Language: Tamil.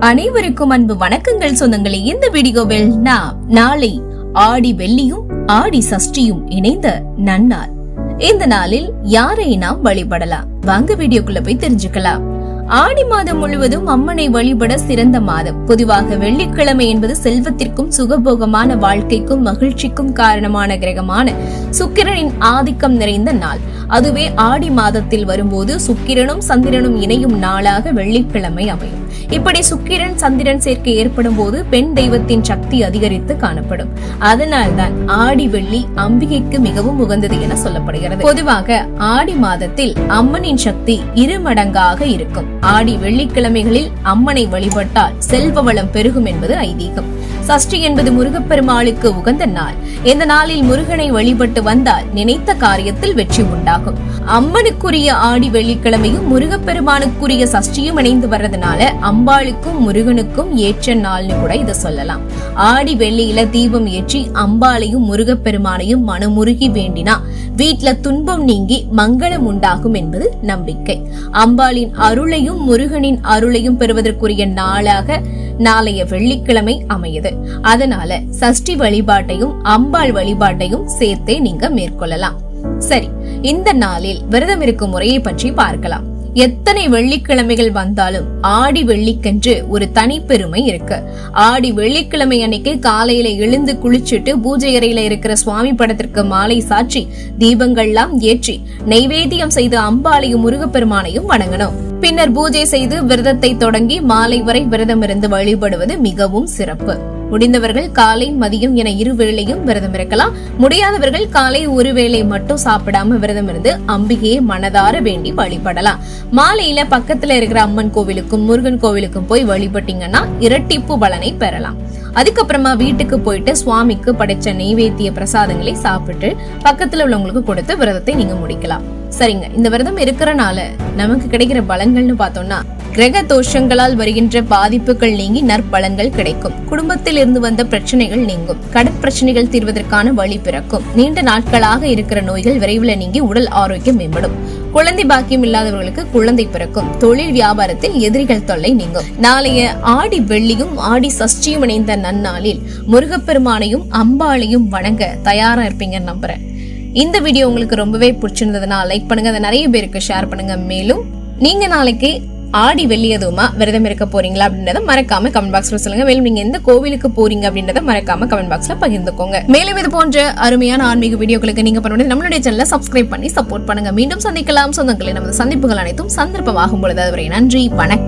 அனைவருக்கும் அன்பு வணக்கங்கள் சொந்தங்களே. இந்த வீடியோவில் நாம் நாளை ஆடி வெள்ளியும் ஆடி சஷ்டியும் இணைந்த நன்னாள். இந்த நாளில் யாரை நாம் வழிபடலாம்? வாங்க வீடியோக்குள்ள போய் தெரிஞ்சுக்கலாம். ஆடி மாதம் முழுவதும் அம்மனை வழிபட சிறந்த மாதம். பொதுவாக வெள்ளிக்கிழமை என்பது செல்வத்திற்கும் சுகபோகமான வாழ்க்கைக்கும் மகிழ்ச்சிக்கும் காரணமான கிரகமான சுக்கிரனின் ஆதிக்கம் நிறைந்த நாள். அதுவே ஆடி மாதத்தில் வரும்போது சுக்கிரனும் சந்திரனும் இணையும் நாளாக வெள்ளிக்கிழமை அமையும். இப்படி சுக்கிரன் சந்திரன் சேர்க்கை ஏற்படும் போது பெண் தெய்வத்தின் சக்தி அதிகரித்து காணப்படும். அதனால்தான் ஆடி வெள்ளி அம்பிகைக்கு மிகவும் உகந்தது என சொல்லப்படுகிறது. பொதுவாக ஆடி மாதத்தில் அம்மனின் சக்தி இரு மடங்காக இருக்கும். ஆடி வெள்ளிக்கிழமைகளில் அம்மனை வழிபட்டால் செல்வ வளம் பெருகும் என்பது ஐதீகம். சஷ்டி என்பது முருகப்பெருமாளுக்கு உகந்த நாள். இந்த நாளில் முருகனை வழிபட்டு வந்தால் நினைத்த காரியத்தில் வெற்றி உண்டாகும். அம்மனுக்குரிய ஆடி வெள்ளிக்கிழமையும் முருகப்பெருமானுக்குரிய சஷ்டியும் இணைந்து வர்றதுனால அம்பாளுக்கும் முருகனுக்கும் ஏற்ற நாள்னு கூட இதை சொல்லலாம். ஆடி வெள்ளியில தீபம் ஏற்றி அம்பாளையும் முருகப்பெருமானையும் மனமுருகி வேண்டினா வீட்ல துன்பம் நீங்கி மங்களம் உண்டாகும் என்பது நம்பிக்கை. அம்பாளின் அருளையும் முருகனின் அருளையும் பெறுவதற்குரிய நாளாக நாளைய வெள்ளிக்கிழமை அமையுது. அதனால சஷ்டி வழிபாட்டையும் அம்பாள் வழிபாட்டையும் சேர்த்தே நீங்க மேற்கொள்ளலாம். சரி இந்த நாளில் விரதம் இருக்கும் முறையை பற்றி பார்க்கலாம். எத்தனை வெள்ளிக்கிழமைகள் வந்தாலும் ஆடி வெள்ளிக்கென்று ஒரு தனி பெருமை இருக்கு. ஆடி வெள்ளிக்கிழமை அன்னைக்கு காலையில எழுந்து குளிச்சுட்டு பூஜை அறையில இருக்கிற சுவாமி படத்திற்கு மாலை சாற்றி தீபங்கள்லாம் ஏற்றி நைவேத்தியம் செய்து அம்பாளையும் முருகப்பெருமானையும் வணங்கணும். பின்னர் பூஜை செய்து விரதத்தை தொடங்கி மாலை வரை விரதமிருந்து வழிபடுவது மிகவும் சிறப்பு. முடிந்தவர்கள் காலை மதியம் என இரு வேளையும் விரதம் இருக்கலாம். முடியாதவர்கள் காலை ஒரு வேளை மட்டும் சாப்பிடாம விரதம் இருந்து அம்பிகையை மனதார வேண்டி வழிபடலாம். மாலையில பக்கத்துல இருக்கிற அம்மன் கோவிலுக்கும் முருகன் கோவிலுக்கும் போய் வழிபட்டீங்கன்னா இரட்டிப்பு பலனை பெறலாம். அதுக்கப்புறமா வீட்டுக்கு போயிட்டு சுவாமிக்கு படைச்ச நெய்வேத்திய பிரசாதங்களை சாப்பிட்டு பக்கத்துல உள்ளவங்களுக்கு கொடுத்து விரதத்தை நீங்க முடிக்கலாம். சரிங்க இந்த விரதம் இருக்கிறனால நமக்கு கிடைக்கிற பலன்கள்னு பார்த்தோம்னா கிரக தோஷங்களால் வருகின்ற பாதிப்புகள் நீங்கி நற்பலன்கள் கிடைக்கும். குடும்பத்தில் இருந்து வந்த பிரச்சனைகள் நீங்கும். கடன் பிரச்சனைகள் தீர்வதற்கான வழி பிறக்கும். நீண்ட நாட்களாக இருக்கிற நோய்கள் விரைவில் நீங்கி உடல் ஆரோக்கியம் மேம்படும். குழந்தை பாக்கியம் இல்லாதவர்களுக்கு குழந்தை பிறக்கும். தொழில் வியாபாரத்தில் எதிரிகள் தொல்லை நீங்கும். நாளைய ஆடி வெள்ளியும் ஆடி சஷ்டியும் இணைந்த நன்னாளில் முருகப்பெருமானையும் அம்பாளையும் வணங்க தயாரா இருப்பீங்கன்னு நம்புறேன். இந்த வீடியோ உங்களுக்கு ரொம்பவே பிடிச்சிருந்ததுன்னா லைக் பண்ணுங்க. அதை நிறைய பேருக்கு ஷேர் பண்ணுங்க. மேலும் நீங்க நாளைக்கு ஆடி வெள்ளியதுமா விரதம் இருக்க போறீங்களா அப்படின்றத மறக்காம கமெண்ட் பாக்ஸ்ல சொல்லுங்க. மேலும் நீங்க எந்த கோவிலுக்கு போறீங்க அப்படின்றத மறக்காம கமெண்ட் பாக்ஸ்ல பகிர்ந்துக்கோங்க. மேலும் இது போன்ற அருமையான ஆன்மீக வீடியோக்களுக்கு நீங்க பண்ண நம்மளுடைய சேனலை சப்ஸ்கிரைப் பண்ணி சப்போர்ட் பண்ணுங்க. மீண்டும் சந்திக்கலாம். சொந்தங்களை நமது சந்திப்புகள் அனைத்தும் சந்தர்ப்பமாகும் பொழுது. அதுவரை நன்றி வணக்கம்.